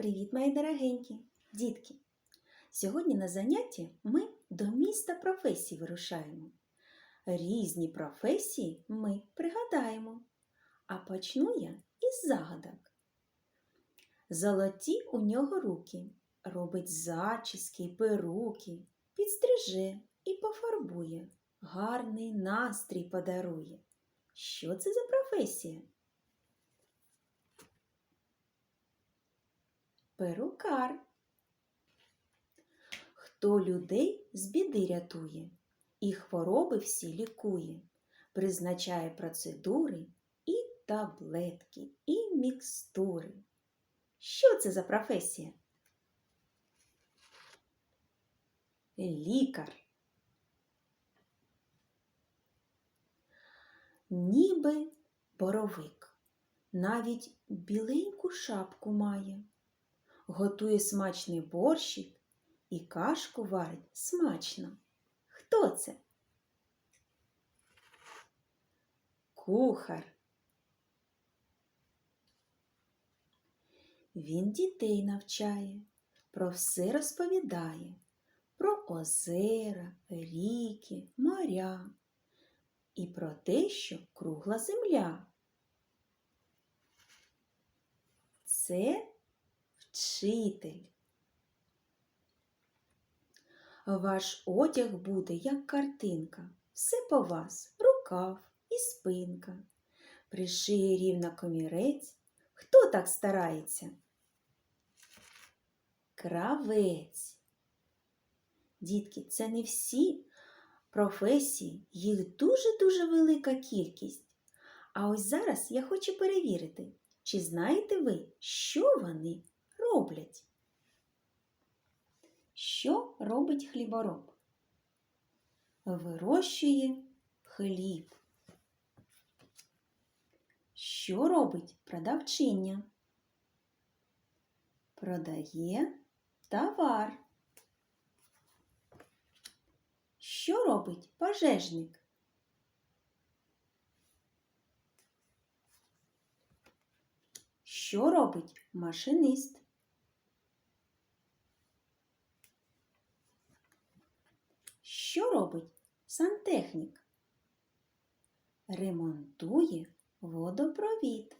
Привіт, мої дорогенькі дітки! Сьогодні на занятті ми до міста професій вирушаємо. Різні професії ми пригадаємо. А почну я із загадок. Золоті у нього руки, робить зачіски перуки, підстриже і пофарбує, гарний настрій подарує. Що це за професія? Перукар. Хто людей з біди рятує і хвороби всі лікує, призначає процедури і таблетки, і мікстури. Що це за професія? Лікар. Ніби боровик, навіть біленьку шапку має готує смачний борщик і кашку варить смачно. Хто це? Кухар. Він дітей навчає, про все розповідає, про озера, ріки, моря і про те, що кругла земля. Це вчитель. Ваш одяг буде, як картинка, все по вас, рукав і спинка. Пришиє рівно комірець. Хто так старається? Кравець. Дітки, це не всі професії, їх дуже-дуже велика кількість. А ось зараз я хочу перевірити, чи знаєте ви, що вони роблять? Що робить хлібороб? Вирощує хліб. Що робить продавчиня? Продає товар. Що робить пожежник? Що робить машинист? Що робить сантехнік? Ремонтує водопровід.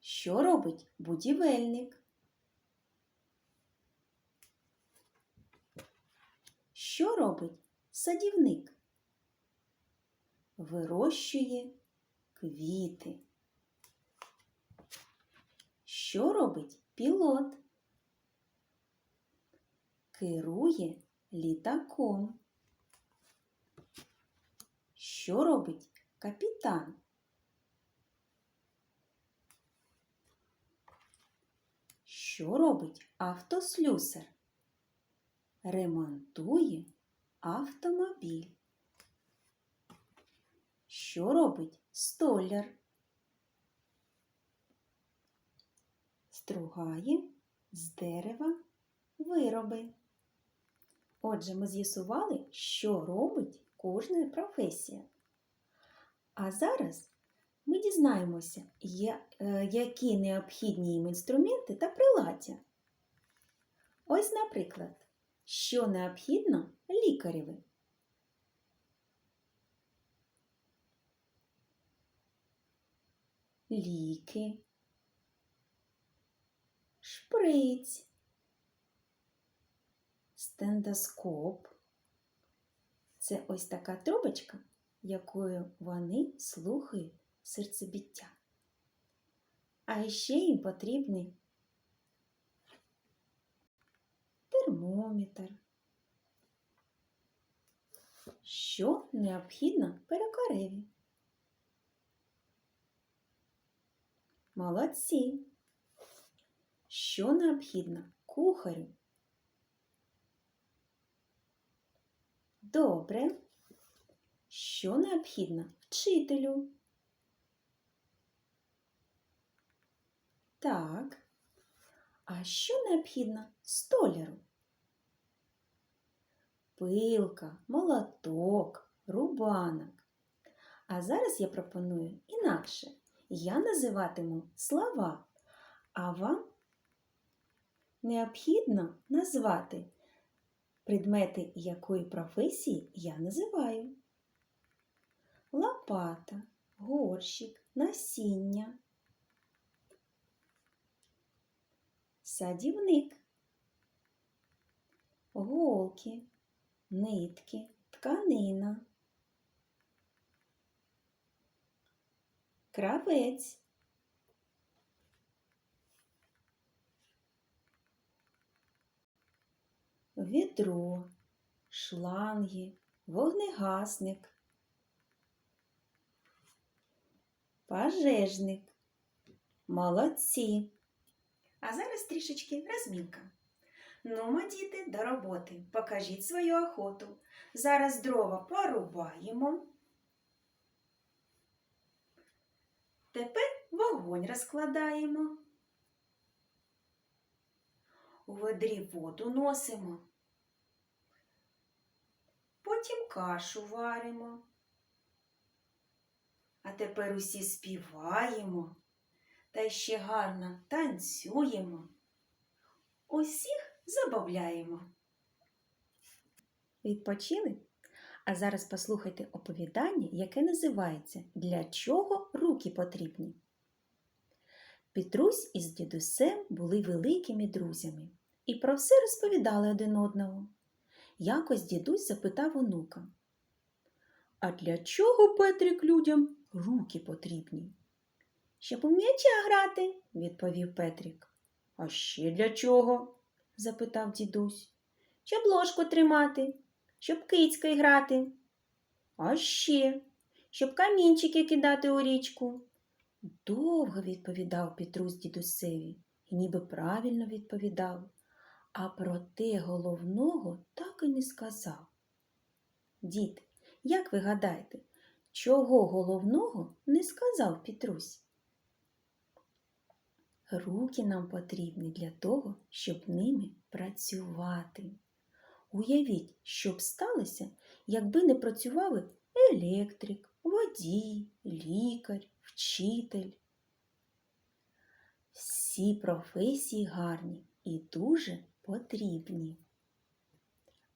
Що робить будівельник? Що робить садівник? Вирощує квіти. Що робить пілот? Керує літаком. Що робить капітан? Що робить автослюсар? Ремонтує автомобіль. Що робить столяр? Стругає з дерева вироби. Отже, ми з'ясували, що робить кожна професія. А зараз ми дізнаємося, е, які необхідні їм інструменти та приладдя. Ось, наприклад, що необхідно лікареві. Ліки, шприць, стендоскоп. Це ось така трубочка, якою вони слухають серцебіття. А ще їм потрібний термометр. Що необхідно перукареві? Молодці. Що необхідно кухарю? Добре. Що необхідно вчителю? Так. А що необхідно столяру? Пилка, молоток, рубанок. А зараз я пропоную інакше. Я називатиму слова, А вам необхідно назвати предмети якої професії я називаю. Лопата, горщик, насіння, садівник, голки, нитки, тканина, кравець. Відро, шланги, вогнегасник, пожежник. Молодці. А зараз трішечки розмінка. Нумо, діти, до роботи. Покажіть свою охоту. Зараз дрова порубаємо. Тепер вогонь розкладаємо. У ведрі воду носимо. Потім кашу варимо. А тепер усі співаємо та ще гарно танцюємо. Усіх забавляємо. Відпочили? А зараз послухайте оповідання, яке називається Для чого руки потрібні. Петрусь із дідусем були великими друзями і про все розповідали один одному. Якось дідусь запитав онука. А для чого, Петрик, людям руки потрібні? Щоб у м'яча грати, відповів Петрик. А ще для чого? запитав дідусь. Щоб ложку тримати, щоб кицькою грати. А ще, щоб камінчики кидати у річку. Довго відповідав Петрусь дідусеві і ніби правильно відповідав, а проте головного так і не сказав. Діти, як ви гадаєте, чого головного не сказав Петрусь? Руки нам потрібні для того, щоб ними працювати. Уявіть, що б сталося, якби не працювали електрик, водій, лікар, вчитель. Всі професії гарні і дуже потрібні.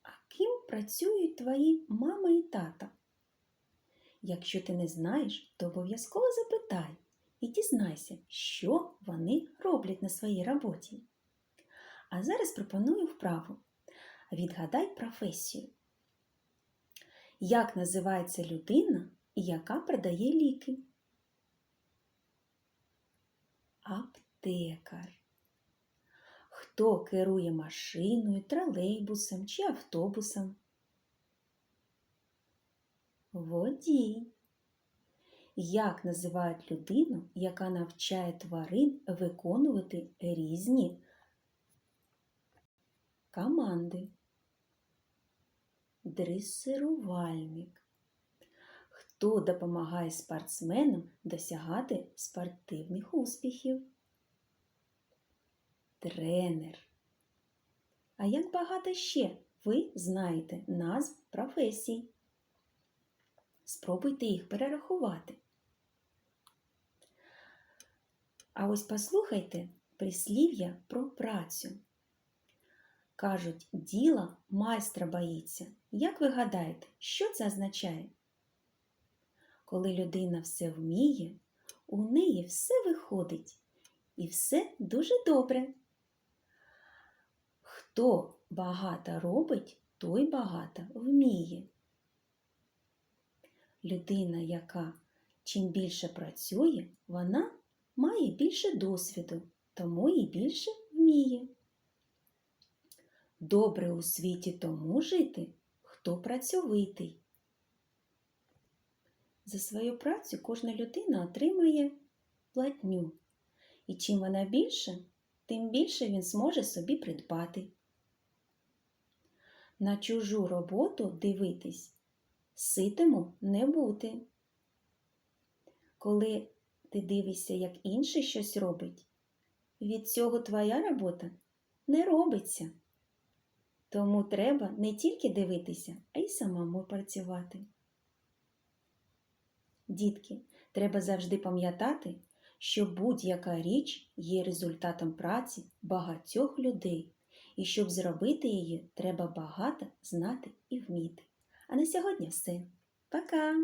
А ким працюють твої мама і тата? Якщо ти не знаєш, то обов'язково запитай і дізнайся, що вони роблять на своїй роботі. А зараз пропоную вправу. Відгадай професію. Як називається людина, яка продає ліки? Аптекар. Хто керує машиною, тролейбусом чи автобусом? Водій. Як називають людину, яка навчає тварин виконувати різні команди? Дресирувальник. Хто допомагає спортсменам досягати спортивних успіхів? Тренер. А як багато ще ви знаєте назв професій? Спробуйте їх перерахувати. А ось послухайте прислів'я про працю. Кажуть, діла майстра боїться. Як ви гадаєте, що це означає? Коли людина все вміє, у неї все виходить і все дуже добре. Хто багато робить, той багато вміє. Людина, яка чим більше працює, вона має більше досвіду, тому і більше вміє. Добре у світі тому жити, хто працьовитий. За свою працю кожна людина отримує платню, і чим вона більше, тим більше він зможе собі придбати. На чужу роботу дивитись ситому не бути. Коли ти дивишся, як інший щось робить, від цього твоя робота не робиться. Тому треба не тільки дивитися, а й самому працювати. Дітки, треба завжди пам'ятати, що будь-яка річ є результатом праці багатьох людей, і щоб зробити її, треба багато знати і вміти. А на сьогодні все. Пока!